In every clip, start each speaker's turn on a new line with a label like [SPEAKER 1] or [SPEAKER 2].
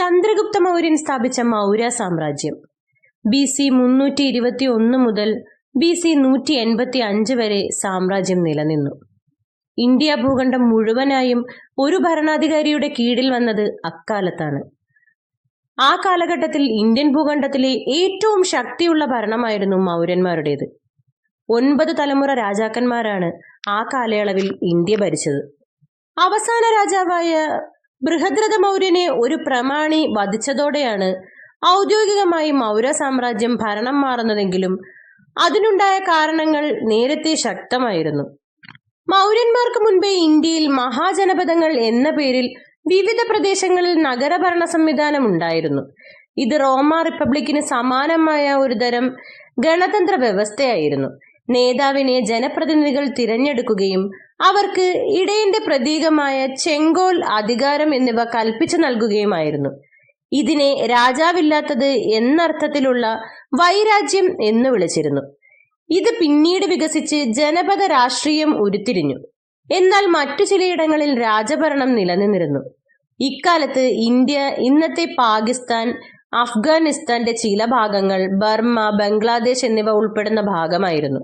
[SPEAKER 1] ചന്ദ്രഗുപ്ത മൗര്യൻ സ്ഥാപിച്ച മൗര്യ സാമ്രാജ്യം. B C മുന്നൂറ്റി ഇരുപത്തി ഒന്ന് മുതൽ ബി സി നൂറ്റി എൺപത്തി അഞ്ച് വരെ സാമ്രാജ്യം നിലനിന്നു. ഇന്ത്യ ഭൂഖണ്ഡം മുഴുവനായും ഒരു ഭരണാധികാരിയുടെ കീഴിൽ വന്നത് അക്കാലത്താണ്. ആ കാലഘട്ടത്തിൽ ഇന്ത്യൻ ഭൂഖണ്ഡത്തിലെ ഏറ്റവും ശക്തിയുള്ള ഭരണമായിരുന്നു മൗര്യന്മാരുടേത്. ഒൻപത് തലമുറ രാജാക്കന്മാരാണ് ആ കാലയളവിൽ ഇന്ത്യ ഭരിച്ചത്. അവസാന രാജാവായ ബൃഹദ്രഥ മൗര്യനെ ഒരു പ്രമാണി വധിച്ചതോടെയാണ് ഔദ്യോഗികമായി മൗര്യ സാമ്രാജ്യം ഭരണം മാറുന്നതെങ്കിലും അതിനുണ്ടായ കാരണങ്ങൾ നേരത്തെ ശക്തമായിരുന്നു. മൗര്യന്മാർക്ക് മുൻപേ ഇന്ത്യയിൽ മഹാജനപദങ്ങൾ എന്ന പേരിൽ വിവിധ പ്രദേശങ്ങളിൽ നഗരഭരണ സംവിധാനം ഉണ്ടായിരുന്നു. ഇത് റോമ റിപ്പബ്ലിക്കിന് സമാനമായ ഒരു തരം ഗണതന്ത്ര വ്യവസ്ഥയായിരുന്നു. നേതാവിനെ ജനപ്രതിനിധികൾ തിരഞ്ഞെടുക്കുകയും അവർക്ക് ഇടയന്റെ പ്രതീകമായ ചെങ്കോൽ അധികാരം എന്നിവ കൽപ്പിച്ചു നൽകുകയുമായിരുന്നു. ഇതിനെ രാജാവില്ലാത്തത് എന്നർത്ഥത്തിലുള്ള വൈരാജ്യം എന്ന് വിളിച്ചിരുന്നു. ഇത് പിന്നീട് വികസിച്ച് ജനപദ രാഷ്ട്രീയം ഉരുത്തിരിഞ്ഞു. എന്നാൽ മറ്റു ചിലയിടങ്ങളിൽ രാജഭരണം നിലനിന്നിരുന്നു. ഇക്കാലത്ത് ഇന്ത്യ ഇന്നത്തെ പാകിസ്ഥാൻ അഫ്ഗാനിസ്ഥാന്റെ ചില ഭാഗങ്ങൾ ബർമ്മ ബംഗ്ലാദേശ് എന്നിവ ഉൾപ്പെടുന്ന ഭാഗമായിരുന്നു.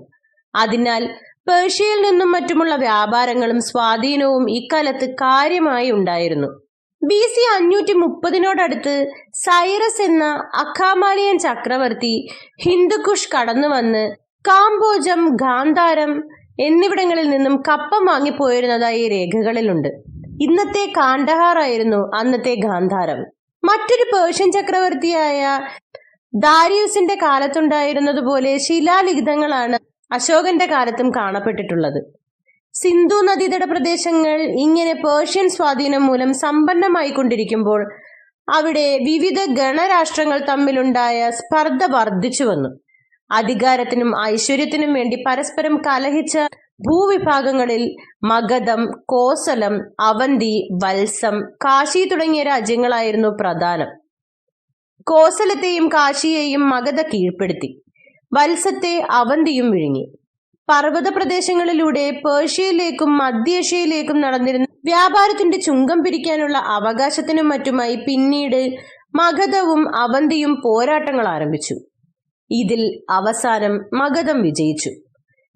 [SPEAKER 1] അതിനാൽ പേർഷ്യയിൽ നിന്നും മറ്റുമുള്ള വ്യാപാരങ്ങളും സ്വാധീനവും ഇക്കാലത്ത് കാര്യമായി ഉണ്ടായിരുന്നു. ബി സി അഞ്ഞൂറ്റി മുപ്പതിനോടടുത്ത് സൈറസ് എന്ന അഖാമാലിയൻ ചക്രവർത്തി ഹിന്ദുക്കുഷ് കടന്നു വന്ന് കാംബോജം ഗാന്ധാരം എന്നിവിടങ്ങളിൽ നിന്നും കപ്പം വാങ്ങിപ്പോയിരുന്നതായി രേഖകളിലുണ്ട്. ഇന്നത്തെ കാണ്ഡഹാർ ആയിരുന്നു അന്നത്തെ ഗാന്ധാരം. മറ്റൊരു പേർഷ്യൻ ചക്രവർത്തിയായ ദാരിയുസിന്റെ കാലത്തുണ്ടായിരുന്നതുപോലെ ശിലാലിഖിതങ്ങളാണ് അശോകന്റെ കാലത്തും കാണപ്പെട്ടിട്ടുള്ളത്. സിന്ധു നദീതട പ്രദേശങ്ങൾ ഇങ്ങനെ പേർഷ്യൻ സ്വാധീനം മൂലം സമ്പന്നമായി കൊണ്ടിരിക്കുമ്പോൾ അവിടെ വിവിധ ഗണരാഷ്ട്രങ്ങൾ തമ്മിലുണ്ടായ സ്പർദ്ധ വർദ്ധിച്ചു വന്നു. അധികാരത്തിനും ഐശ്വര്യത്തിനും വേണ്ടി പരസ്പരം കലഹിച്ച ഭൂവിഭാഗങ്ങളിൽ മഗധം കോസലം അവന്തി വത്സം കാശി തുടങ്ങിയ രാജ്യങ്ങളായിരുന്നു പ്രധാനം. കോസലത്തെയും കാശിയെയും മഗധ കീഴ്പ്പെടുത്തി. വത്സത്തെ അവന്തിയും വിഴുങ്ങി. പർവത പ്രദേശങ്ങളിലൂടെ പേർഷ്യയിലേക്കും മധ്യേഷ്യയിലേക്കും നടന്നിരുന്ന വ്യാപാരത്തിന്റെ ചുങ്കം പിരിക്കാനുള്ള അവകാശത്തിനും മറ്റുമായി പിന്നീട് മഗധവും അവന്തിയും പോരാട്ടങ്ങൾ ആരംഭിച്ചു. ഇതിൽ അവസാനം മഗധം വിജയിച്ചു.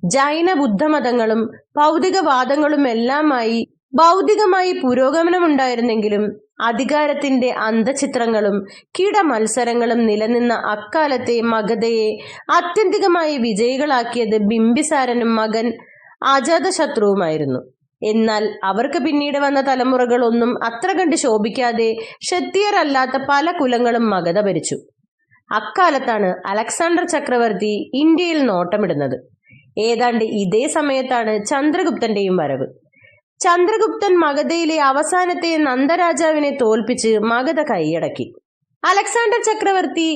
[SPEAKER 1] ജൈന ബുദ്ധമതങ്ങളും ഭൗതികവാദങ്ങളും എല്ലാമായി ഭൗതികമായി പുരോഗമനമുണ്ടായിരുന്നെങ്കിലും അധികാരത്തിന്റെ അന്തചിത്രങ്ങളും കീടമത്സരങ്ങളും നിലനിന്ന അക്കാലത്തെ മഗധയെ ആത്യന്തികമായി വിജയികളാക്കിയത് ബിംബിസാരനും മകൻ അജാതശത്രുവുമായിരുന്നു എന്നാൽ അവർക്ക് പിന്നീട് വന്ന തലമുറകളൊന്നും അത്ര കണ്ട് ശോഭിക്കാതെ ക്ഷത്രിയരല്ലാത്ത പല കുലങ്ങളും മഗധ ഭരിച്ചു. അക്കാലത്താണ് അലക്സാണ്ടർ ചക്രവർത്തി ഇന്ത്യയിൽ നോട്ടമിടുന്നത്. ഏതാണ്ട് ഇതേ സമയത്താണ് ചന്ദ്രഗുപ്തന്റെയും വരവ്. ചന്ദ്രഗുപ്തൻ മഗധയിലെ അവസാനത്തെ നന്ദരാജാവിനെ തോൽപ്പിച്ച് മഗധ കൈയടക്കി. അലക്സാണ്ടർ ചക്രവർത്തി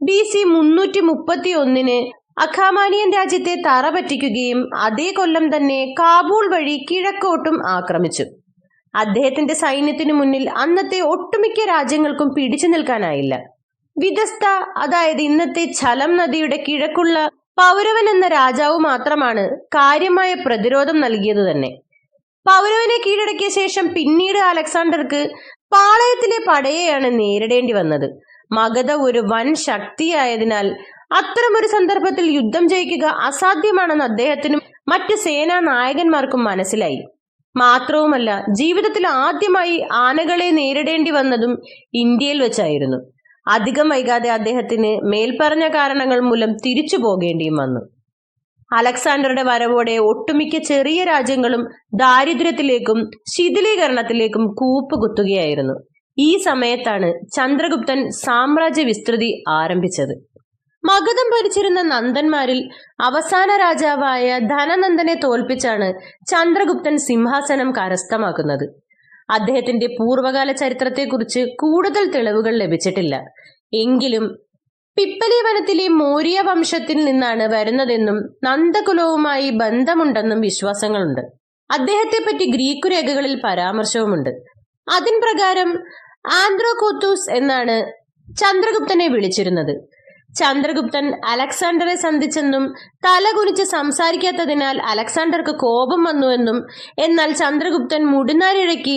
[SPEAKER 1] ബി സി മുന്നൂറ്റി മുപ്പത്തി ഒന്നിന് അഖാമാനിയൻ രാജ്യത്തെ തറ പറ്റിക്കുകയും അതേ കൊല്ലം തന്നെ കാബൂൾ വഴി കിഴക്കോട്ടും ആക്രമിച്ചു. അദ്ദേഹത്തിന്റെ സൈന്യത്തിനു മുന്നിൽ അന്നത്തെ ഒട്ടുമിക്ക രാജ്യങ്ങൾക്കും പിടിച്ചു നിൽക്കാനായില്ല. വിദസ്ത അതായത് ഇന്നത്തെ ഛലം നദിയുടെ കിഴക്കുള്ള പൗരവൻ എന്ന രാജാവ് മാത്രമാണ് കാര്യമായ പ്രതിരോധം നൽകിയത് തന്നെ. പൗരവനെ കീഴടക്കിയ ശേഷം പിന്നീട് അലക്സാണ്ടർക്ക് പാളയത്തിലെ പടയെയാണ് നേരിടേണ്ടി വന്നത്. മഗധ ഒരു വൻ ശക്തിയായതിനാൽ അത്തരമൊരു സന്ദർഭത്തിൽ യുദ്ധം ജയിക്കുക അസാധ്യമാണെന്ന് അദ്ദേഹത്തിനും മറ്റ് സേനാ നായകന്മാർക്കും മനസ്സിലായി. മാത്രവുമല്ല ജീവിതത്തിൽ ആദ്യമായി ആനകളെ നേരിടേണ്ടി വന്നതും ഇന്ത്യയിൽ വെച്ചായിരുന്നു. അധികം വൈകാതെ അദ്ദേഹത്തിന് മേൽപ്പറഞ്ഞ കാരണങ്ങൾ മൂലം തിരിച്ചു പോകേണ്ടിയും വന്നു. അലക്സാണ്ടറുടെ വരവോടെ ഒട്ടുമിക്ക ചെറിയ രാജ്യങ്ങളും ദാരിദ്ര്യത്തിലേക്കും ശിഥിലീകരണത്തിലേക്കും കൂപ്പുകുത്തുകയായിരുന്നു. ഈ സമയത്താണ് ചന്ദ്രഗുപ്തൻ സാമ്രാജ്യ വിസ്തൃതി ആരംഭിച്ചത്. മഗധം ഭരിച്ചിരുന്ന നന്ദന്മാരിൽ അവസാന രാജാവായ ധനനന്ദനെ തോൽപ്പിച്ചാണ് ചന്ദ്രഗുപ്തൻ സിംഹാസനം കരസ്ഥമാക്കുന്നത്. അദ്ദേഹത്തിന്റെ പൂർവകാല ചരിത്രത്തെക്കുറിച്ച് കൂടുതൽ തെളിവുകൾ ലഭിച്ചിട്ടില്ല. എങ്കിലും പിപ്പലി വനത്തിലെ മോര്യ വംശത്തിൽ നിന്നാണ് വരുന്നതെന്നും നന്ദകുലവുമായി ബന്ധമുണ്ടെന്നും വിശ്വാസങ്ങളുണ്ട്. അദ്ദേഹത്തെപ്പറ്റി ഗ്രീക്കു രേഖകളിൽ പരാമർശവുമുണ്ട്. അതിൻ പ്രകാരം ആന്ത്രോകോത്തൂസ് എന്നാണ് ചന്ദ്രഗുപ്തനെ വിളിച്ചിരുന്നത്. ചന്ദ്രഗുപ്തൻ അലക്സാണ്ടറെ സന്ധിച്ചെന്നും തലകുനിച്ച് സംസാരിക്കാത്തതിനാൽ അലക്സാണ്ടർക്ക് കോപം വന്നുവെന്നും എന്നാൽ ചന്ദ്രഗുപ്തൻ മുടിനാരിഴക്ക്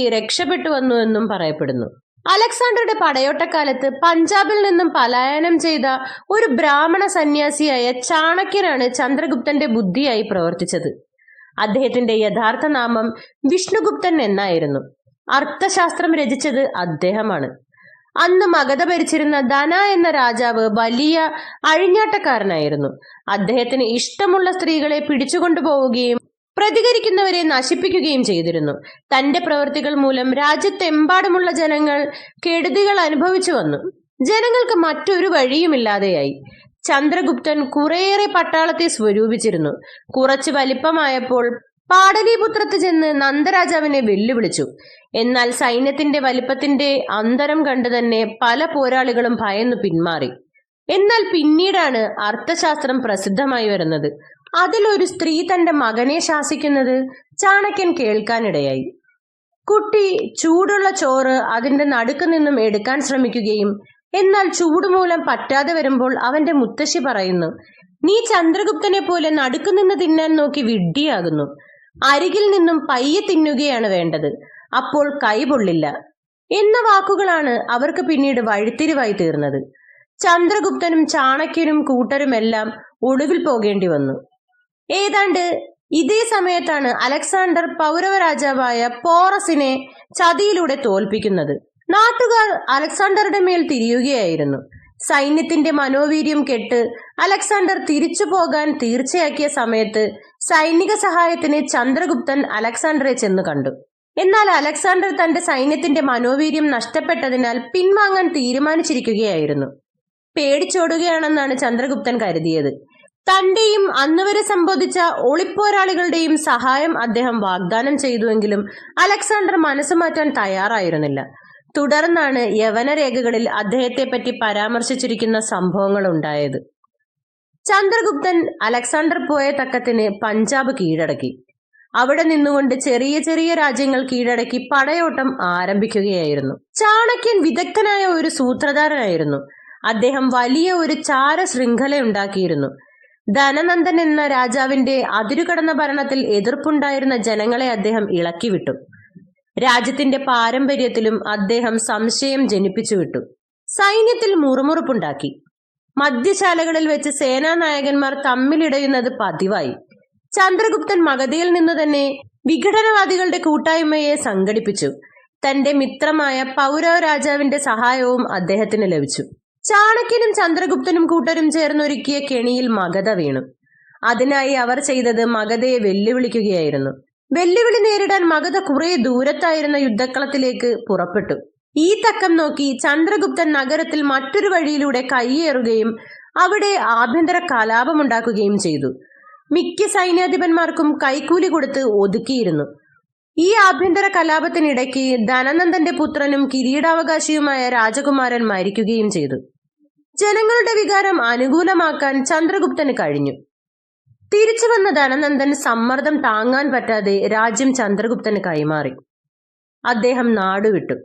[SPEAKER 1] വന്നുവെന്നും പറയപ്പെടുന്നു. അലക്സാണ്ടറുടെ പടയോട്ടക്കാലത്ത് പഞ്ചാബിൽ നിന്നും പലായനം ചെയ്ത ഒരു ബ്രാഹ്മണ സന്യാസിയായ ചാണക്യനാണ് ചന്ദ്രഗുപ്തന്റെ ബുദ്ധിയായി പ്രവർത്തിച്ചത്. അദ്ദേഹത്തിന്റെ യഥാർത്ഥ നാമം വിഷ്ണുഗുപ്തൻ എന്നായിരുന്നു. അർത്ഥശാസ്ത്രം രചിച്ചത് അദ്ദേഹമാണ്. അന്ന് മഗധ ഭരിച്ചിരുന്ന ധന എന്ന രാജാവ് വലിയ അഴിഞ്ഞാട്ടക്കാരനായിരുന്നു. അദ്ദേഹത്തിന് ഇഷ്ടമുള്ള സ്ത്രീകളെ പിടിച്ചുകൊണ്ടുപോവുകയും പ്രതികരിക്കുന്നവരെ നശിപ്പിക്കുകയും ചെയ്തിരുന്നു. തന്റെ പ്രവൃത്തികൾ മൂലം രാജ്യത്തെമ്പാടുമുള്ള ജനങ്ങൾ കെടുതികൾ അനുഭവിച്ചു വന്നു. ജനങ്ങൾക്ക് മറ്റൊരു വഴിയുമില്ലാതെയായി. ചന്ദ്രഗുപ്തൻ കുറേയേറെ പട്ടാളത്തെ സ്വരൂപിച്ചിരുന്നു. കുറച്ച് വലിപ്പമായപ്പോൾ പാടലീപുത്രത്ത് ചെന്ന് നന്ദരാജാവിനെ വെല്ലുവിളിച്ചു. എന്നാൽ സൈന്യത്തിന്റെ വലിപ്പത്തിന്റെ അന്തരം കണ്ടു തന്നെ പല പോരാളികളും ഭയന്നു പിന്മാറി. എന്നാൽ പിന്നീടാണ് അർത്ഥശാസ്ത്രം പ്രസിദ്ധമായി വരുന്നത്. അതിലൊരു സ്ത്രീ തന്റെ മകനെ ശാസിക്കുന്നത് ചാണക്യൻ കേൾക്കാനിടയായി. കുട്ടി ചൂടുള്ള ചോറ് അതിന്റെ നടുക്ക് നിന്നും എടുക്കാൻ ശ്രമിക്കുകയും എന്നാൽ ചൂടുമൂലം പറ്റാതെ വരുമ്പോൾ അവന്റെ മുത്തശ്ശി പറയുന്നു നീ ചന്ദ്രഗുപ്തനെ പോലെ നടുക്ക് നിന്ന് തിന്നാൻ നോക്കി വിഡ്ഢിയാകുന്നു. അരികിൽ നിന്നും പയ്യെ തിന്നുകയാണ് വേണ്ടത്. അപ്പോൾ കൈപൊള്ളില്ല എന്ന വാക്കുകളാണ് അവർക്ക് പിന്നീട് വഴിത്തിരിവായി തീർന്നത്. ചന്ദ്രഗുപ്തനും ചാണക്യനും കൂട്ടരുമെല്ലാം ഒളിവിൽ പോകേണ്ടി വന്നു. ഏതാണ്ട് ഇതേ സമയത്താണ് അലക്സാണ്ടർ പൗരവ രാജാവായ പോറസിനെ ചതിയിലൂടെ തോൽപ്പിക്കുന്നത്. നാട്ടുകാർ അലക്സാണ്ടറുടെ മേൽ തിരിയുകയായിരുന്നു. സൈന്യത്തിന്റെ മനോവീര്യം കെട്ട് അലക്സാണ്ടർ തിരിച്ചു പോകാൻ തീർച്ചയാക്കിയ സമയത്ത് സൈനിക സഹായത്തിന് ചന്ദ്രഗുപ്തൻ അലക്സാണ്ടറെ ചെന്നു കണ്ടു. എന്നാൽ അലക്സാണ്ടർ തന്റെ സൈന്യത്തിന്റെ മനോവീര്യം നഷ്ടപ്പെട്ടതിനാൽ പിൻവാങ്ങാൻ തീരുമാനിച്ചിരിക്കുകയായിരുന്നു. പേടിച്ചോടുകയാണെന്നാണ് ചന്ദ്രഗുപ്തൻ കരുതിയത്. തന്റെയും അന്നുവരെ സംബോധിച്ച ഒളിപ്പോരാളികളുടെയും സഹായം അദ്ദേഹം വാഗ്ദാനം ചെയ്തുവെങ്കിലും അലക്സാണ്ടർ മനസ്സ് മാറ്റാൻ തയ്യാറായിരുന്നില്ല. തുടർന്നാണ് യവനരേഖകളിൽ അദ്ദേഹത്തെ പറ്റി പരാമർശിച്ചിരിക്കുന്ന സംഭവങ്ങൾ ഉണ്ടായത് ചന്ദ്രഗുപ്തൻ അലക്സാണ്ടർ പോയ തക്കത്തിന് പഞ്ചാബ് കീഴടക്കി. അവിടെ നിന്നുകൊണ്ട് ചെറിയ ചെറിയ രാജ്യങ്ങൾ കീഴടക്കി പടയോട്ടം ആരംഭിക്കുകയായിരുന്നു. ചാണക്യൻ വിദഗ്ധനായ ഒരു സൂത്രധാരനായിരുന്നു. അദ്ദേഹം വലിയ ഒരു ചാര ശൃംഖല ഉണ്ടാക്കിയിരുന്നു. ധനനന്ദൻ എന്ന രാജാവിന്റെ അതിരുകടന്ന ഭരണത്തിൽ എതിർപ്പുണ്ടായിരുന്ന ജനങ്ങളെ അദ്ദേഹം ഇളക്കിവിട്ടു. രാജ്യത്തിന്റെ പാരമ്പര്യത്തിലും അദ്ദേഹം സംശയം ജനിപ്പിച്ചു വിട്ടു സൈന്യത്തിൽ മുറുമുറുപ്പുണ്ടാക്കി. മദ്യശാലകളിൽ വെച്ച് സേനാനായകന്മാർ തമ്മിലിടയുന്നത് പതിവായി. ചന്ദ്രഗുപ്തൻ മഗധയിൽ നിന്ന് തന്നെ വിഘടനവാദികളുടെ കൂട്ടായ്മയെ സംഘടിപ്പിച്ചു. തന്റെ മിത്രമായ പൗരവ രാജാവിന്റെ സഹായവും അദ്ദേഹത്തിന് ലഭിച്ചു. ചാണക്യനും ചന്ദ്രഗുപ്തനും കൂട്ടരും ചേർന്നൊരുക്കിയ കെണിയിൽ മഗധ വീണു. അതിനായി അവർ ചെയ്തത് മഗധയെ വെല്ലുവിളിക്കുകയായിരുന്നു. വെല്ലുവിളി നേരിടാൻ മഗധ കുറെ ദൂരത്തായിരുന്ന യുദ്ധക്കളത്തിലേക്ക് പുറപ്പെട്ടു. ഈ തക്കം നോക്കി ചന്ദ്രഗുപ്തൻ നഗരത്തിൽ മറ്റൊരു വഴിയിലൂടെ കൈയേറുകയും അവിടെ ആഭ്യന്തര കലാപമുണ്ടാക്കുകയും ചെയ്തു. മിക്ക സൈന്യാധിപന്മാർക്കും കൈക്കൂലി കൊടുത്ത് ഒതുക്കിയിരുന്നു. ഈ ആഭ്യന്തര കലാപത്തിനിടയ്ക്ക് ധനനന്ദന്റെ പുത്രനും കിരീടാവകാശിയുമായ രാജകുമാരൻ മരിക്കുകയും ചെയ്തു. ജനങ്ങളുടെ വികാരം അനുകൂലമാക്കാൻ ചന്ദ്രഗുപ്തന് കഴിഞ്ഞു. തിരിച്ചു വന്ന ധനനന്ദൻ സമ്മർദ്ദം താങ്ങാൻ പറ്റാതെ രാജ്യം ചന്ദ്രഗുപ്തന് കൈമാറി. അദ്ദേഹം നാടുവിട്ടു.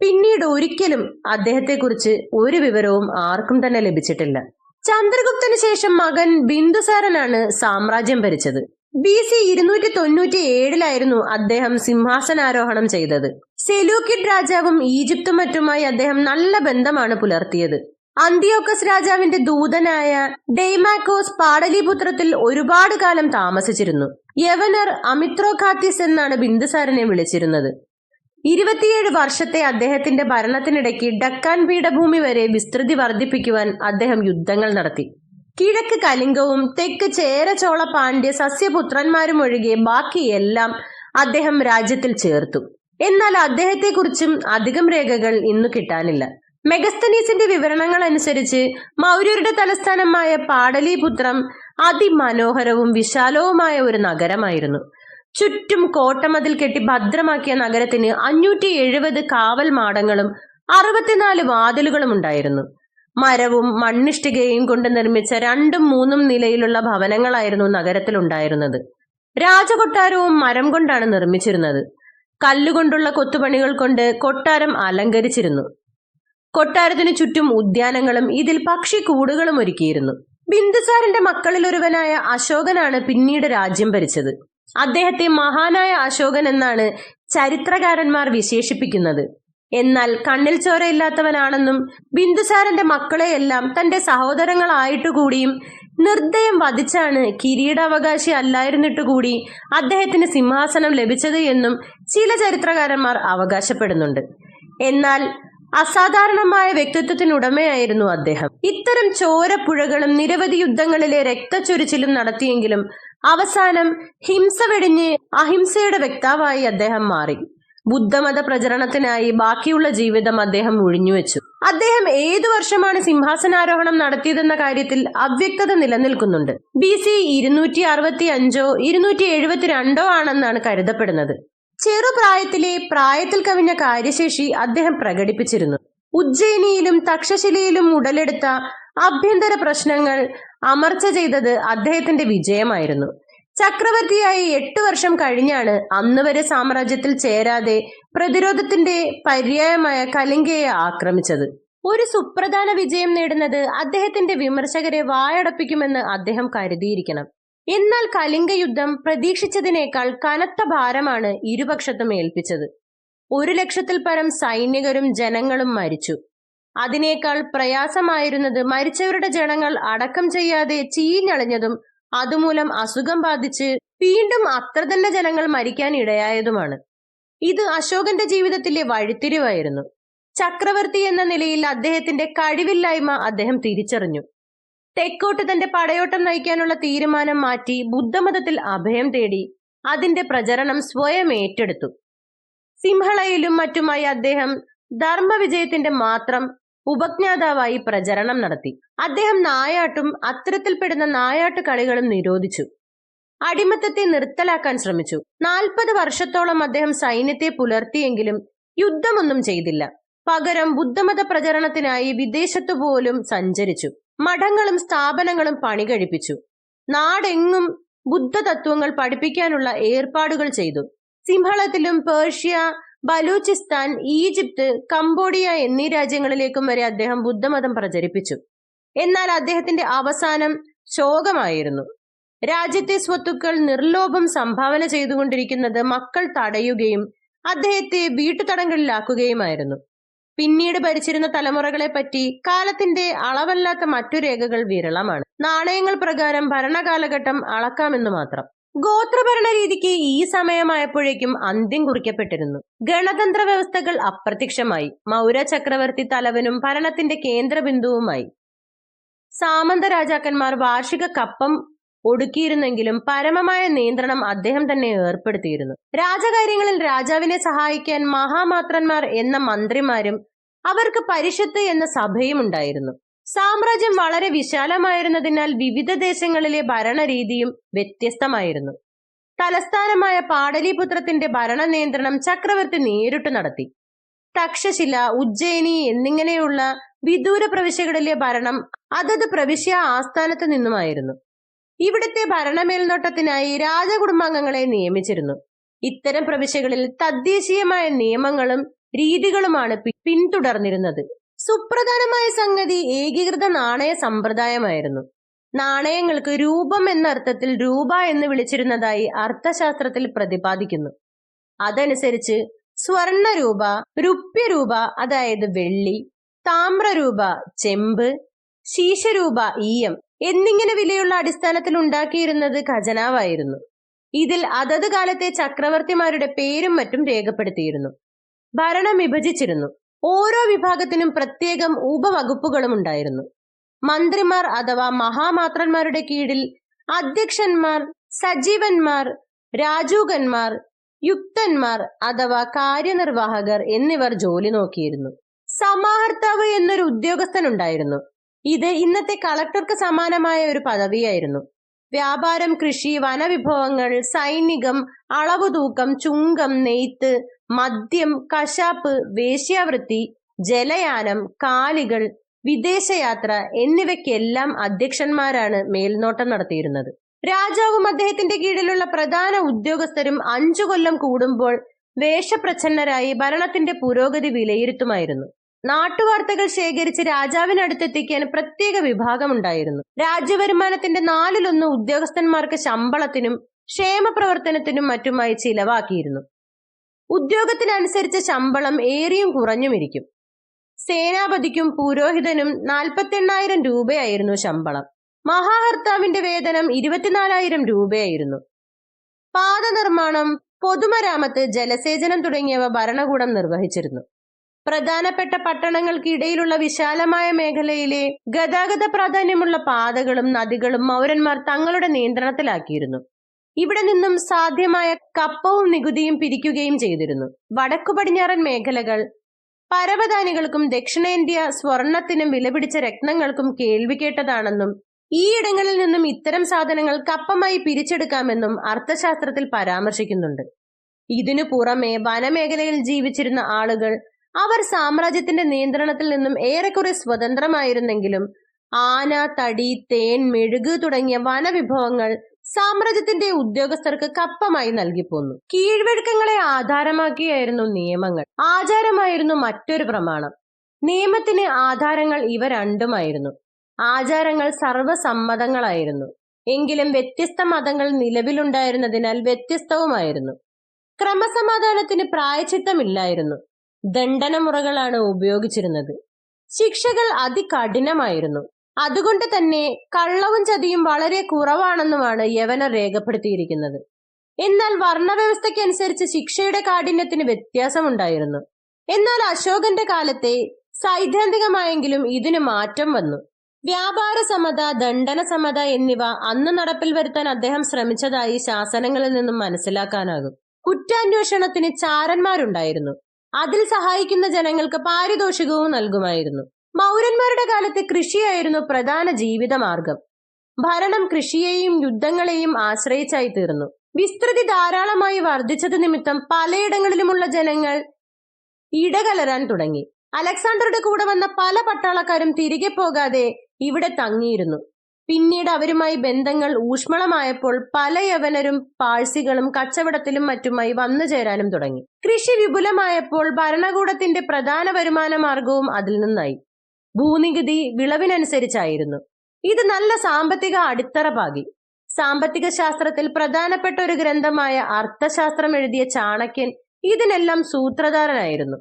[SPEAKER 1] പിന്നീട് ഒരിക്കലും അദ്ദേഹത്തെക്കുറിച്ച് ഒരു വിവരവും ആർക്കും തന്നെ ലഭിച്ചിട്ടില്ല. ചന്ദ്രഗുപ്തന് ശേഷം മകൻ ബിന്ദുസാരനാണ് സാമ്രാജ്യം ഭരിച്ചത്. ബി സി ഇരുന്നൂറ്റി തൊണ്ണൂറ്റി ഏഴിലായിരുന്നു അദ്ദേഹം സിംഹാസനാരോഹണം ചെയ്തത്. സെലൂക്കിഡ് രാജാവും ഈജിപ്തും മറ്റുമായി അദ്ദേഹം നല്ല ബന്ധമാണ് പുലർത്തിയത്. അന്തിയോക്കസ് രാജാവിന്റെ ദൂതനായ ഡെയ്മാക്കോസ് പാടലിപുത്രത്തിൽ ഒരുപാട് കാലം താമസിച്ചിരുന്നു. യവനർ അമിത്രോഖാത്തിസ് എന്നാണ് ബിന്ദുസാരനെ വിളിച്ചിരുന്നത്. ഇരുപത്തിയേഴ് വർഷത്തെ അദ്ദേഹത്തിന്റെ ഭരണത്തിനിടയ്ക്ക് ഡക്കാൻ പീഠഭൂമി വരെ വിസ്തൃതി വർദ്ധിപ്പിക്കുവാൻ അദ്ദേഹം യുദ്ധങ്ങൾ നടത്തി. കിഴക്ക് കലിംഗവും തെക്ക് ചേരചോള പാണ്ഡ്യ സസ്യപുത്രന്മാരും ഒഴികെ ബാക്കിയെല്ലാം അദ്ദേഹം രാജ്യത്തിൽ ചേർത്തു. എന്നാൽ അദ്ദേഹത്തെക്കുറിച്ചും അധികം രേഖകൾ ഇന്നു കിട്ടാനില്ല. മെഗസ്തനീസിന്റെ വിവരണങ്ങൾ അനുസരിച്ച് മൗര്യരുടെ തലസ്ഥാനമായ പാടലീപുത്രം അതിമനോഹരവും വിശാലവുമായ ഒരു നഗരമായിരുന്നു. ചുറ്റും കോട്ടമതിൽ കെട്ടി ഭദ്രമാക്കിയ നഗരത്തിന് അഞ്ഞൂറ്റി എഴുപത് കാവൽ മാടങ്ങളും അറുപത്തിനാല് വാതിലുകളും ഉണ്ടായിരുന്നു. മരവും മണ്ണിഷ്ടികയും കൊണ്ട് നിർമ്മിച്ച രണ്ടും മൂന്നും നിലയിലുള്ള ഭവനങ്ങളായിരുന്നു നഗരത്തിൽ ഉണ്ടായിരുന്നത്. രാജകൊട്ടാരവും മരം കൊണ്ടാണ് നിർമ്മിച്ചിരുന്നത്. കല്ലുകൊണ്ടുള്ള കൊത്തുപണികൾ കൊണ്ട് കൊട്ടാരം അലങ്കരിച്ചിരുന്നു. കൊട്ടാരത്തിന് ചുറ്റും ഉദ്യാനങ്ങളും ഇതിൽ പക്ഷിക്കൂടുകളും ഒരുക്കിയിരുന്നു. ബിന്ദുസാരന്റെ മക്കളിൽ ഒരുവനായ അശോകനാണ് പിന്നീട് രാജ്യം ഭരിച്ചത്. അദ്ദേഹത്തെ മഹാനായ അശോകൻ എന്നാണ് ചരിത്രകാരന്മാർ വിശേഷിപ്പിക്കുന്നത്. എന്നാൽ കണ്ണിൽ ചോരയില്ലാത്തവനാണെന്നും ബിന്ദുസാരന്റെ മക്കളെയെല്ലാം തന്റെ സഹോദരങ്ങളായിട്ടു കൂടിയും നിർദ്ദയം വധിച്ചാണ് കിരീടാവകാശി അല്ലായിരുന്നിട്ടു കൂടി അദ്ദേഹത്തിന് സിംഹാസനം ലഭിച്ചത് എന്നും ചില ചരിത്രകാരന്മാർ അവകാശപ്പെടുന്നുണ്ട്. എന്നാൽ അസാധാരണമായ വ്യക്തിത്വത്തിനുടമയായിരുന്നു അദ്ദേഹം. ഇത്തരം ചോരപ്പുഴകളും നിരവധി യുദ്ധങ്ങളിലെ രക്തച്ചൊരിച്ചിലും നടത്തിയെങ്കിലും അവസാനം ഹിംസ വെടിഞ്ഞ് അഹിംസയുടെ വ്യക്താവായി അദ്ദേഹം മാറി. ബുദ്ധമത പ്രചരണത്തിനായി ബാക്കിയുള്ള ജീവിതം അദ്ദേഹം ഒഴിഞ്ഞുവെച്ചു അദ്ദേഹം ഏതു വർഷമാണ് സിംഹാസനാരോഹണം നടത്തിയതെന്ന കാര്യത്തിൽ അവ്യക്തത നിലനിൽക്കുന്നുണ്ട്. ബി സി ഇരുന്നൂറ്റി അറുപത്തി അഞ്ചോ ഇരുന്നൂറ്റി ആണെന്നാണ് കരുതപ്പെടുന്നത്. ചെറുപ്രായത്തിലെ പ്രായത്തിൽ കവിഞ്ഞ കാര്യശേഷി അദ്ദേഹം പ്രകടിപ്പിച്ചിരുന്നു. ഉജ്ജയിനിയിലും തക്ഷശിലയിലും ഉടലെടുത്ത ആഭ്യന്തര പ്രശ്നങ്ങൾ അമർച്ച ചെയ്തത് അദ്ദേഹത്തിന്റെ വിജയമായിരുന്നു. ചക്രവർത്തിയായി എട്ടു വർഷം കഴിഞ്ഞാണ് അന്ന് വരെ സാമ്രാജ്യത്തിൽ ചേരാതെ പ്രതിരോധത്തിന്റെ പര്യായമായ കലിംഗയെ ആക്രമിച്ചത്. ഒരു സുപ്രധാന വിജയം നേടുന്നത് അദ്ദേഹത്തിന്റെ വിമർശകരെ വായടപ്പിക്കുമെന്ന് അദ്ദേഹം കരുതിയിരിക്കണം. എന്നാൽ കലിംഗ യുദ്ധം പ്രതീക്ഷിച്ചതിനേക്കാൾ കനത്ത ഭാരമാണ് ഇരുപക്ഷത്തും ഏൽപ്പിച്ചത്. ഒരു ലക്ഷത്തിൽ പരം സൈനികരും ജനങ്ങളും മരിച്ചു. അതിനേക്കാൾ പ്രയാസമായിരുന്നത് മരിച്ചവരുടെ ജനങ്ങൾ അടക്കം ചെയ്യാതെ ചീഞ്ഞളിഞ്ഞതും അതുമൂലം അസുഖം ബാധിച്ച് വീണ്ടും അത്ര തന്നെ ജനങ്ങൾ മരിക്കാൻ ഇടയായതുമാണ്. ഇത് അശോകന്റെ ജീവിതത്തിലെ വഴിത്തിരിവായിരുന്നു. ചക്രവർത്തി എന്ന നിലയിൽ അദ്ദേഹത്തിന്റെ കഴിവില്ലായ്മ അദ്ദേഹം തിരിച്ചറിഞ്ഞു. തെക്കോട്ട് തന്റെ പടയോട്ടം നയിക്കാനുള്ള തീരുമാനം മാറ്റി ബുദ്ധമതത്തിൽ അഭയം തേടി അതിന്റെ പ്രചരണം സ്വയം ഏറ്റെടുത്തു. സിംഹളയിലും മറ്റുമായി അദ്ദേഹം ധർമ്മവിജയത്തിന്റെ മാത്രം ഉപജ്ഞാതാവായി പ്രചരണം നടത്തി. അദ്ദേഹം നായാട്ടും അത്തരത്തിൽപ്പെടുന്ന നായാട്ട് കളികളും നിരോധിച്ചു. അടിമത്തത്തെ നിർത്തലാക്കാൻ ശ്രമിച്ചു. നാൽപ്പത് വർഷത്തോളം അദ്ദേഹം സൈന്യത്തെ പുലർത്തിയെങ്കിലും യുദ്ധമൊന്നും ചെയ്തില്ല. പകരം ബുദ്ധമത പ്രചരണത്തിനായി വിദേശത്തു പോലും സഞ്ചരിച്ചു. മഠങ്ങളും സ്ഥാപനങ്ങളും പണി കഴിപ്പിച്ചു. നാടെങ്ങും ബുദ്ധതത്വങ്ങൾ പഠിപ്പിക്കാനുള്ള ഏർപ്പാടുകൾ ചെയ്തു. സിംഹളത്തിലും പേർഷ്യ ബലൂചിസ്ഥാൻ ഈജിപ്ത് കംബോഡിയ എന്നീ രാജ്യങ്ങളിലേക്കും വരെ അദ്ദേഹം ബുദ്ധമതം പ്രചരിപ്പിച്ചു. എന്നാൽ അദ്ദേഹത്തിന്റെ അവസാനം ശോകമായിരുന്നു. രാജ്യത്തെ സ്വത്തുക്കൾ നിർലോഭം സംഭാവന ചെയ്തുകൊണ്ടിരിക്കുന്നത് മക്കൾ തടയുകയും അദ്ദേഹത്തെ വീട്ടുതടങ്കലിലാക്കുകയുമായിരുന്നു. പിന്നീട് ഭരിച്ചിരുന്ന തലമുറകളെ പറ്റി കാലത്തിന്റെ അളവല്ലാത്ത മറ്റു രേഖകൾ വിരളമാണ്. നാണയങ്ങൾ പ്രകാരം ഭരണകാലഘട്ടം അളക്കാമെന്ന് മാത്രം. ഗോത്രഭരണ രീതിക്ക് ഈ സമയമായപ്പോഴേക്കും അന്ത്യം കുറിക്കപ്പെട്ടിരുന്നു. ഗണതന്ത്ര വ്യവസ്ഥകൾ അപ്രത്യക്ഷമായി. മൗര്യ ചക്രവർത്തി തലവനും ഭരണത്തിന്റെ കേന്ദ്രബിന്ദുവുമായി. സാമന്ത രാജാക്കന്മാർ വാർഷിക കപ്പം ഒടുക്കിയിരുന്നെങ്കിലും പരമമായ നിയന്ത്രണം അദ്ദേഹം തന്നെ ഏർപ്പെടുത്തിയിരുന്നു. രാജകാര്യങ്ങളിൽ രാജാവിനെ സഹായിക്കാൻ മഹാമാത്രന്മാർ എന്ന മന്ത്രിമാരും അവർക്ക് പരിഷത്ത് എന്ന സഭയും ഉണ്ടായിരുന്നു. സാമ്രാജ്യം വളരെ വിശാലമായിരുന്നതിനാൽ വിവിധ ദേശങ്ങളിലെ ഭരണരീതിയും വ്യത്യസ്തമായിരുന്നു. തലസ്ഥാനമായ പാടലിപുത്രത്തിന്റെ ഭരണ നിയന്ത്രണം ചക്രവർത്തി നേരിട്ട് നടത്തി. തക്ഷശില ഉജ്ജയിനി എന്നിങ്ങനെയുള്ള വിദൂര പ്രവിശ്യകളിലെ ഭരണം അതത് പ്രവിശ്യ ആസ്ഥാനത്ത് നിന്നുമായിരുന്നു. ഇവിടുത്തെ ഭരണമേൽനോട്ടത്തിനായി രാജകുടുംബാംഗങ്ങളെ നിയമിച്ചിരുന്നു. ഇത്തരം പ്രവിശ്യകളിൽ തദ്ദേശീയമായ നിയമങ്ങളും രീതികളുമാണ് പിന്തുടർന്നിരുന്നത്. സുപ്രധാനമായ സംഗതി ഏകീകൃത നാണയ സമ്പ്രദായമായിരുന്നു. നാണയങ്ങൾക്ക് രൂപം എന്ന അർത്ഥത്തിൽ രൂപ എന്ന് വിളിച്ചിരുന്നതായി അർത്ഥശാസ്ത്രത്തിൽ പ്രതിപാദിക്കുന്നു. അതനുസരിച്ച് സ്വർണ രൂപ രുപ്യരൂപ അതായത് വെള്ളി താമ്രരൂപ ചെമ്പ് ശീശരൂപ ഈയം എന്നിങ്ങനെ വിലയുള്ള അടിസ്ഥാനത്തിൽ ഉണ്ടാക്കിയിരുന്നത് ഖജനാവായിരുന്നു. ഇതിൽ അതത് കാലത്തെ ചക്രവർത്തിമാരുടെ പേരും മറ്റും രേഖപ്പെടുത്തിയിരുന്നു. ഭരണം വിഭജിച്ചിരുന്നു. ഓരോ വിഭാഗത്തിനും പ്രത്യേകം ഉപവകുപ്പുകളും ഉണ്ടായിരുന്നു. മന്ത്രിമാർ അഥവാ മഹാമാത്രന്മാരുടെ കീഴിൽ അധ്യക്ഷന്മാർ സജീവന്മാർ രാജൂകന്മാർ യുക്തന്മാർ അഥവാ കാര്യനിർവാഹകർ എന്നിവർ ജോലി നോക്കിയിരുന്നു. സമാഹർത്താവ് എന്നൊരു ഉദ്യോഗസ്ഥനുണ്ടായിരുന്നു. ഇത് ഇന്നത്തെ കളക്ടർക്ക് സമാനമായ ഒരു പദവിയായിരുന്നു. വ്യാപാരം കൃഷി വനവിഭവങ്ങൾ സൈനികം അളവുതൂക്കം ചുങ്കം നെയ്ത്ത് മദ്യം കശാപ്പ് വേശ്യാവൃത്തി ജലയാനം കാലികൾ വിദേശയാത്ര എന്നിവയ്ക്കെല്ലാം അധ്യക്ഷന്മാരാണ് മേൽനോട്ടം നടത്തിയിരുന്നത്. രാജാവും അദ്ദേഹത്തിന്റെ കീഴിലുള്ള പ്രധാന ഉദ്യോഗസ്ഥരും അഞ്ചു കൊല്ലം കൂടുമ്പോൾ വേഷപ്രച്ഛന്നരായി ഭരണത്തിന്റെ പുരോഗതി വിലയിരുത്തുമായിരുന്നു. നാട്ടുവാർത്തകൾ ശേഖരിച്ച് രാജാവിനടുത്തെത്തിക്കാൻ പ്രത്യേക വിഭാഗമുണ്ടായിരുന്നു. രാജ്യവരുമാനത്തിന്റെ നാലിലൊന്ന് ഉദ്യോഗസ്ഥന്മാർക്ക് ശമ്പളത്തിനും ക്ഷേമപ്രവർത്തനത്തിനും മറ്റുമായി ചിലവാക്കിയിരുന്നു. ഉദ്യോഗത്തിനനുസരിച്ച് ശമ്പളം ഏറിയും കുറഞ്ഞും കുറഞ്ഞുമിരിക്കും. സേനാപതിക്കും പുരോഹിതനും നാൽപ്പത്തെണ്ണായിരം രൂപയായിരുന്നു ശമ്പളം. മഹാഹർത്താവിന്റെ വേതനം ഇരുപത്തിനാലായിരം രൂപയായിരുന്നു. പാത നിർമ്മാണം പൊതുമരാമത്ത് ജലസേചനം തുടങ്ങിയവ ഭരണകൂടം നിർവഹിച്ചിരുന്നു. പ്രധാനപ്പെട്ട പട്ടണങ്ങൾക്കിടയിലുള്ള വിശാലമായ മേഖലയിലെ ഗതാഗത പ്രാധാന്യമുള്ള പാതകളും നദികളും മൗരന്മാർ തങ്ങളുടെ നിയന്ത്രണത്തിലാക്കിയിരുന്നു. ഇവിടെ നിന്നും സാധ്യമായ കപ്പവും നികുതിയും പിരിക്കുകയും ചെയ്തിരുന്നു. വടക്കു പടിഞ്ഞാറൻ മേഖലകൾ പരവതാനികൾക്കും ദക്ഷിണേന്ത്യ സ്വർണത്തിനും വിലപിടിച്ച രത്നങ്ങൾക്കും കേൾവി കേട്ടതാണെന്നും ഈയിടങ്ങളിൽ നിന്നും ഇത്തരം സാധനങ്ങൾ കപ്പമായി പിരിച്ചെടുക്കാമെന്നും അർത്ഥശാസ്ത്രത്തിൽ പരാമർശിക്കുന്നുണ്ട്. ഇതിനു പുറമെ വനമേഖലയിൽ ജീവിച്ചിരുന്ന ആളുകൾ അവർ സാമ്രാജ്യത്തിന്റെ നിയന്ത്രണത്തിൽ നിന്നും ഏറെക്കുറെ സ്വതന്ത്രമായിരുന്നെങ്കിലും ആന തടി തേൻ മെഴുക് തുടങ്ങിയ വനവിഭവങ്ങൾ സാമ്രാജ്യത്തിന്റെ ഉദ്യോഗസ്ഥർക്ക് കപ്പമായി നൽകിപ്പോന്നു. കീഴ്വഴക്കങ്ങളെ ആധാരമാക്കിയായിരുന്നു നിയമങ്ങൾ. ആചാരമായിരുന്നു മറ്റൊരു പ്രമാണം. നിയമത്തിന് ആധാരങ്ങൾ ഇവ രണ്ടുമായിരുന്നു. ആചാരങ്ങൾ സർവസമ്മതങ്ങളായിരുന്നു എങ്കിലും വ്യത്യസ്ത മതങ്ങൾ നിലവിലുണ്ടായിരുന്നതിനാൽ വ്യത്യസ്തവുമായിരുന്നു. ക്രമസമാധാനത്തിന് പ്രായച്ചിത്തമില്ലായിരുന്നു. ദണ്ഡനമുറകളാണ് ഉപയോഗിച്ചിരുന്നത്. ശിക്ഷകൾ അതികഠിനമായിരുന്നു. അതുകൊണ്ട് തന്നെ കള്ളവും ചതിയും വളരെ കുറവാണെന്നുമാണ് യവനർ രേഖപ്പെടുത്തിയിരിക്കുന്നത്. എന്നാൽ വർണവ്യവസ്ഥയ്ക്കനുസരിച്ച് ശിക്ഷയുടെ കാഠിന്യത്തിന് വ്യത്യാസമുണ്ടായിരുന്നു. എന്നാൽ അശോകന്റെ കാലത്തെ സൈദ്ധാന്തികമായെങ്കിലും ഇതിന് മാറ്റം വന്നു. വ്യാപാര സമത ദണ്ഡന സമത എന്നിവ അന്ന് നടപ്പിൽ വരുത്താൻ അദ്ദേഹം ശ്രമിച്ചതായി ശാസനങ്ങളിൽ നിന്നും മനസ്സിലാക്കാനാകും. കുറ്റാന്വേഷണത്തിന് ചാരന്മാരുണ്ടായിരുന്നു. അതിൽ സഹായിക്കുന്ന ജനങ്ങൾക്ക് പാരിതോഷികവും നൽകുമായിരുന്നു. മൗര്യന്മാരുടെ കാലത്ത് കൃഷിയായിരുന്നു പ്രധാന ജീവിതമാർഗം. ഭരണം കൃഷിയെയും യുദ്ധങ്ങളെയും ആശ്രയിച്ചായി തീർന്നു. വിസ്തൃതി ധാരാളമായി വർദ്ധിച്ചത് നിമിത്തം പലയിടങ്ങളിലുമുള്ള ജനങ്ങൾ ഇടകലരാൻ തുടങ്ങി. അലക്സാണ്ടറുടെ കൂടെ വന്ന പല പട്ടാളക്കാരും തിരികെ പോകാതെ ഇവിടെ തങ്ങിയിരുന്നു. പിന്നീട് അവരുമായി ബന്ധങ്ങൾ ഊഷ്മളമായപ്പോൾ പല യവനരും പാഴ്സികളും കച്ചവടത്തിലും മറ്റുമായി വന്നു ചേരാനും തുടങ്ങി. കൃഷി വിപുലമായപ്പോൾ ഭരണകൂടത്തിന്റെ പ്രധാന വരുമാന മാർഗവും അതിൽ നിന്നായി. ഭൂനികുതി വിളവിനനുസരിച്ചായിരുന്നു. ഇത് നല്ല സാമ്പത്തിക അടിത്തറ പാകി. സാമ്പത്തിക ശാസ്ത്രത്തിൽ പ്രധാനപ്പെട്ട ഒരു ഗ്രന്ഥമായ അർത്ഥശാസ്ത്രം എഴുതിയ ചാണക്യൻ ഇതിനെല്ലാം സൂത്രധാരനായിരുന്നു.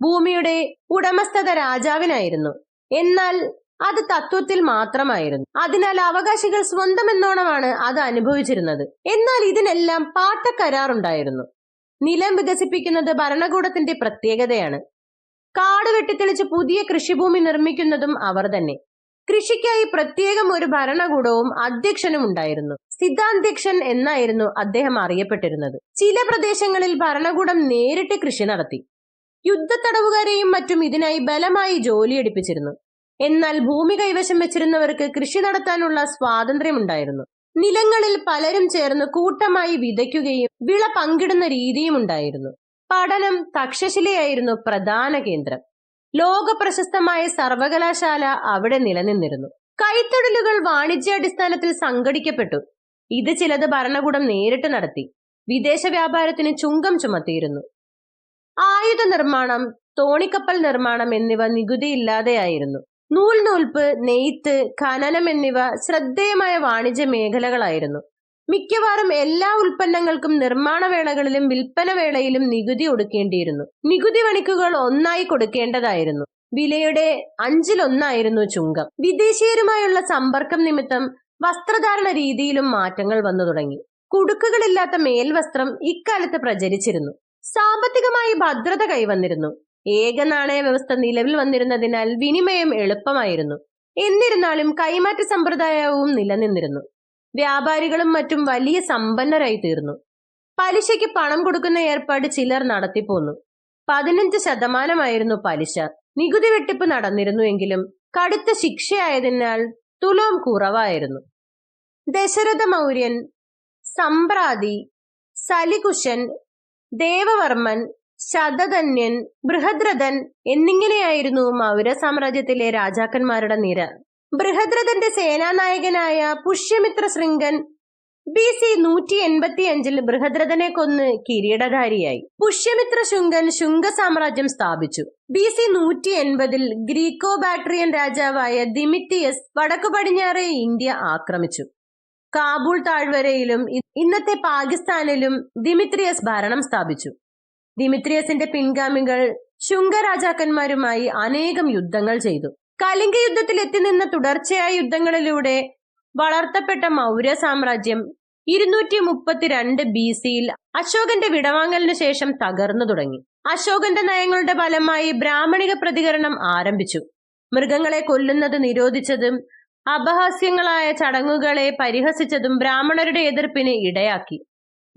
[SPEAKER 1] ഭൂമിയുടെ ഉടമസ്ഥത രാജാവിനായിരുന്നു. എന്നാൽ അത് തത്വത്തിൽ മാത്രമായിരുന്നു. അതിനാൽ അവകാശികൾ സ്വന്തം എന്നോണമാണ് അത് അനുഭവിച്ചിരുന്നത്. എന്നാൽ ഇതിനെല്ലാം പാട്ടക്കരാറുണ്ടായിരുന്നു. നിലം വികസിപ്പിക്കുന്നത് ഭരണകൂടത്തിന്റെ പ്രത്യേകതയാണ്. കാട് വെട്ടിത്തെളിച്ച് പുതിയ കൃഷിഭൂമി നിർമ്മിക്കുന്നതും അവർ തന്നെ. കൃഷിക്കായി പ്രത്യേകം ഒരു ഭരണകൂടവും അധ്യക്ഷനും ഉണ്ടായിരുന്നു. സിദ്ധാധ്യക്ഷൻ എന്നായിരുന്നു അദ്ദേഹം അറിയപ്പെട്ടിരുന്നത്. ചില പ്രദേശങ്ങളിൽ ഭരണകൂടം നേരിട്ട് കൃഷി നടത്തി. യുദ്ധത്തടവുകാരെയും മറ്റും ഇതിനായി ബലമായി ജോലിയെടുപ്പിച്ചിരുന്നു. എന്നാൽ ഭൂമി കൈവശം വെച്ചിരുന്നവർക്ക് കൃഷി നടത്താനുള്ള സ്വാതന്ത്ര്യമുണ്ടായിരുന്നു. നിലങ്ങളിൽ പലരും ചേർന്ന് കൂട്ടമായി വിതയ്ക്കുകയും വിള പങ്കിടുന്ന രീതിയും ഉണ്ടായിരുന്നു. പഠനം തക്ഷശിലയായിരുന്നു പ്രധാന കേന്ദ്രം. ലോക പ്രശസ്തമായ സർവകലാശാല അവിടെ നിലനിന്നിരുന്നു. കൈത്തൊഴിലുകൾ വാണിജ്യാടിസ്ഥാനത്തിൽ സംഘടിക്കപ്പെട്ടു. ഇത് ചിലത് ഭരണകൂടം നേരിട്ട് നടത്തി. വിദേശ വ്യാപാരത്തിന് ചുങ്കം ചുമത്തിയിരുന്നു. ആയുധ നിർമ്മാണം തോണിക്കപ്പൽ നിർമ്മാണം എന്നിവ നികുതിയില്ലാതെയായിരുന്നു. നൂൽ നൂൽപ്പ് നെയ്ത്ത് ഖനനം എന്നിവ ശ്രദ്ധേയമായ വാണിജ്യ മേഖലകളായിരുന്നു. മിക്കവാറും എല്ലാ ഉൽപ്പന്നങ്ങൾക്കും നിർമ്മാണ വേളകളിലും വിൽപ്പന വേളയിലും നികുതി ഒടുക്കേണ്ടിയിരുന്നു. നികുതി വണിക്കുകൾ ഒന്നായി കൊടുക്കേണ്ടതായിരുന്നു. വിലയുടെ അഞ്ചിലൊന്നായിരുന്നു ചുങ്കം. വിദേശീയരുമായുള്ള സമ്പർക്കം നിമിത്തം വസ്ത്രധാരണ രീതിയിലും മാറ്റങ്ങൾ വന്നു തുടങ്ങി. കുടുക്കുകളില്ലാത്ത മേൽവസ്ത്രം ഇക്കാലത്ത് പ്രചരിച്ചിരുന്നു. സാമ്പത്തികമായി ഭദ്രത കൈവന്നിരുന്നു. ഏക നാണയ വ്യവസ്ഥ നിലവിൽ വന്നിരുന്നതിനാൽ വിനിമയം എളുപ്പമായിരുന്നു. എന്നിരുന്നാലും കൈമാറ്റ സമ്പ്രദായവും നിലനിന്നിരുന്നു. വ്യാപാരികളും മറ്റും വലിയ സമ്പന്നരായി തീർന്നു. പലിശയ്ക്ക് പണം കൊടുക്കുന്ന ഏർപ്പാട് ചിലർ നടത്തിപ്പോന്നു. പതിനഞ്ച് ശതമാനമായിരുന്നു പലിശ. നികുതി വെട്ടിപ്പ് നടന്നിരുന്നുവെങ്കിലും കടുത്ത ശിക്ഷയായതിനാൽ തുലോം കുറവായിരുന്നു. ദശരഥ മൗര്യൻ സമ്പ്രാതി സലികുശൻ ദേവവർമ്മൻ ശതധന്യൻ ബൃഹദ്രഥൻ എന്നിങ്ങനെയായിരുന്നു മൗര്യ സാമ്രാജ്യത്തിലെ രാജാക്കന്മാരുടെ നിര. ബൃഹദ്രഥന്റെ സേനാനായകനായ പുഷ്യമിത്ര ശൃംഗൻ ബി സി നൂറ്റി എൺപത്തി അഞ്ചിൽ ബൃഹദ്രഥനെ കൊന്ന് കിരീടധാരിയായി. പുഷ്യമിത്ര ശുംഗൻ ശുംഗ സാമ്രാജ്യം സ്ഥാപിച്ചു. ബി സി നൂറ്റി എൺപതിൽ ഗ്രീക്കോ ബാട്രിയൻ രാജാവായ ദിമിത്തിയസ് വടക്കു പടിഞ്ഞാറെ ഇന്ത്യ ആക്രമിച്ചു. കാബൂൾ താഴ്വരയിലും ഇന്നത്തെ പാകിസ്ഥാനിലും ദിമിത്രിയസ് ഭരണം സ്ഥാപിച്ചു. ദിമിത്രിയസിന്റെ പിൻഗാമികൾ ശുംഗരാജാക്കന്മാരുമായി അനേകം യുദ്ധങ്ങൾ ചെയ്തു. കലിംഗ യുദ്ധത്തിൽ എത്തി നിന്ന തുടർച്ചയായ യുദ്ധങ്ങളിലൂടെ വളർത്തപ്പെട്ട മൗര്യ സാമ്രാജ്യം ഇരുന്നൂറ്റി മുപ്പത്തിരണ്ട് ബി സിയിൽ അശോകന്റെ വിടവാങ്ങലിന് ശേഷം തകർന്നു തുടങ്ങി. അശോകന്റെ നയങ്ങളുടെ ഫലമായി ബ്രാഹ്മണിക പ്രതികരണം ആരംഭിച്ചു. മൃഗങ്ങളെ കൊല്ലുന്നത് നിരോധിച്ചതും അപഹാസ്യങ്ങളായ ചടങ്ങുകളെ പരിഹസിച്ചതും ബ്രാഹ്മണരുടെ എതിർപ്പിന് ഇടയാക്കി.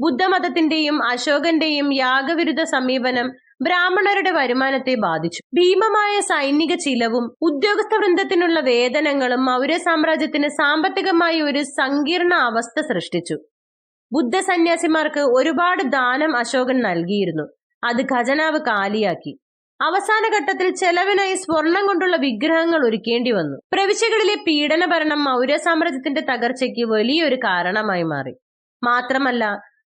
[SPEAKER 1] ബുദ്ധമതത്തിന്റെയും അശോകന്റെയും യാഗവിരുദ്ധ സമീപനം ബ്രാഹ്മണരുടെ വരുമാനത്തെ ബാധിച്ചു. ഭീമമായ സൈനിക ചിലവും ഉദ്യോഗസ്ഥ വൃന്ദത്തിനുള്ള വേതനങ്ങളും മൗര്യ സാമ്രാജ്യത്തിന് സാമ്പത്തികമായി ഒരു സങ്കീർണ അവസ്ഥ സൃഷ്ടിച്ചു. ബുദ്ധ സന്യാസിമാർക്ക് ഒരുപാട് ദാനം അശോകൻ നൽകിയിരുന്നു. അത് ഖജനാവ് കാലിയാക്കി. അവസാന ഘട്ടത്തിൽ ചെലവിനായി സ്വർണം കൊണ്ടുള്ള വിഗ്രഹങ്ങൾ ഒരുക്കേണ്ടി വന്നു. പ്രവിശ്യകളിലെ പീഡന ഭരണം മൗര്യ സാമ്രാജ്യത്തിന്റെ തകർച്ചയ്ക്ക് വലിയൊരു കാരണമായി മാറി. മാത്രമല്ല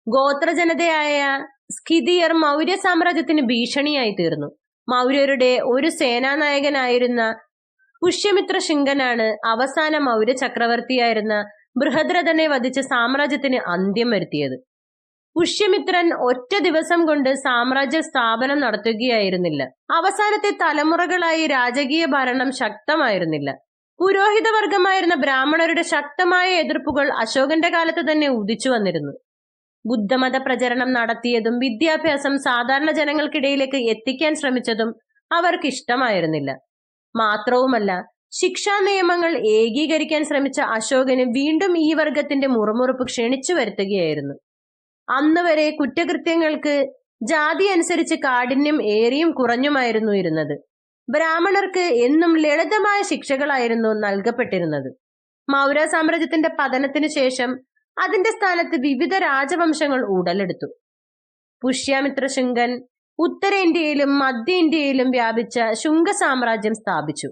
[SPEAKER 1] ഗോത്രജനതയായ സ്കിതിയർ മൗര്യ സാമ്രാജ്യത്തിന് ഭീഷണിയായി തീർന്നു. മൗര്യരുടെ ഒരു സേനാനായകനായിരുന്ന പുഷ്യമിത്ര ശിങ്കനാണ് അവസാന മൗര്യ ചക്രവർത്തിയായിരുന്ന ബൃഹദ്രഥനെ വധിച്ച് സാമ്രാജ്യത്തിന് അന്ത്യം വരുത്തിയത്. പുഷ്യമിത്രൻ ഒറ്റ ദിവസം കൊണ്ട് സാമ്രാജ്യ സ്ഥാപനം നടത്തുകയായിരുന്നില്ല. അവസാനത്തെ തലമുറകളായി രാജകീയ ഭരണം ശക്തമായിരുന്നില്ല. പുരോഹിതവർഗമായിരുന്ന ബ്രാഹ്മണരുടെ ശക്തമായ എതിർപ്പുകൾ അശോകന്റെ കാലത്ത് തന്നെ ഉദിച്ചു വന്നിരുന്നു ബുദ്ധമത പ്രചരണം നടത്തിയതും വിദ്യാഭ്യാസം സാധാരണ ജനങ്ങൾക്കിടയിലേക്ക് എത്തിക്കാൻ ശ്രമിച്ചതും അവർക്ക് ഇഷ്ടമായിരുന്നില്ല മാത്രവുമല്ല ശിക്ഷാ നിയമങ്ങൾ ഏകീകരിക്കാൻ ശ്രമിച്ച അശോകന് വീണ്ടും ഈ വർഗത്തിന്റെ മുറുമുറുപ്പ് ക്ഷണിച്ചു വരുത്തുകയായിരുന്നു. അന്ന് വരെ കുറ്റകൃത്യങ്ങൾക്ക് ജാതി അനുസരിച്ച് കാഠിന്യം ഏറിയും കുറഞ്ഞുമായിരുന്നു ഇരുന്നത്. ബ്രാഹ്മണർക്ക് എന്നും ലളിതമായ ശിക്ഷകളായിരുന്നു നൽകപ്പെട്ടിരുന്നത്. മൗര്യ സാമ്രാജ്യത്തിന്റെ പതനത്തിനു ശേഷം അതിന്റെ സ്ഥാനത്ത് വിവിധ രാജവംശങ്ങൾ ഉടലെടുത്തു. പുഷ്യാമിത്ര ശുങ്കൻ ഉത്തരേന്ത്യയിലും മധ്യ ഇന്ത്യയിലും വ്യാപിച്ച ശുംഗ സാമ്രാജ്യം സ്ഥാപിച്ചു.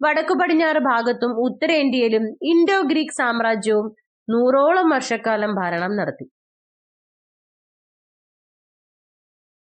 [SPEAKER 1] വടക്കു പടിഞ്ഞാറ് ഭാഗത്തും ഉത്തരേന്ത്യയിലും ഇൻഡോ ഗ്രീക്ക് സാമ്രാജ്യവും നൂറോളം വർഷക്കാലം ഭരണം നടത്തി.